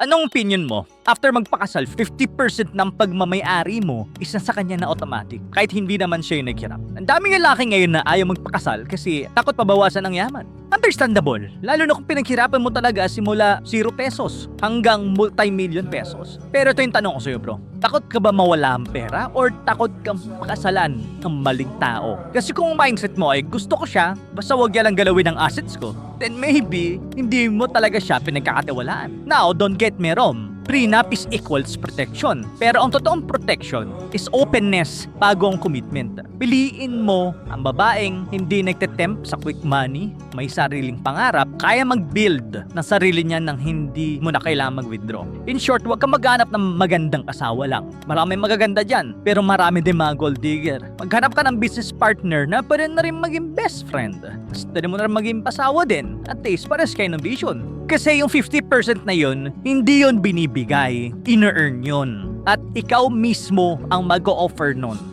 Anong opinion mo? After magpakasal, 50% ng pagmamayari mo isa sa kanya na automatic. Kahit hindi naman siya yung naghirap. Ang daming lalaki ngayon na ayaw magpakasal kasi takot pabawasan ang yaman. Understandable. Lalo na kung pinaghirapan mo talaga simula 0 pesos hanggang multi-million pesos. Pero ito yung tanong ko sa'yo bro. Takot ka ba mawala ang pera or takot kang pakasalan ng maling tao? Kasi kung mindset mo ay gusto ko siya, basta wag niya galawin ang assets ko, then maybe hindi mo talaga siya pinagkakatiwalaan. Now, don't get me wrong. Prenup is equals protection. Pero ang totoong protection is openness bago ang commitment. Piliin mo ang babaeng hindi nagtetempt sa quick money, may sariling pangarap, kaya mag-build ng sarili niya nang hindi mo na kailangan mag-withdraw. In short, huwag kang maghanap ng magandang asawa lang. Marami magaganda dyan, pero marami din mga gold digger. Maghanap ka ng business partner na pwede na rin maging best friend. Tapos pwede mo na rin maging pasawa din. At least, pares kayo ng vision. Kasi yung 50% na yun, hindi yun binibigay. Ina-earn yun. At ikaw mismo ang mag-offer nun.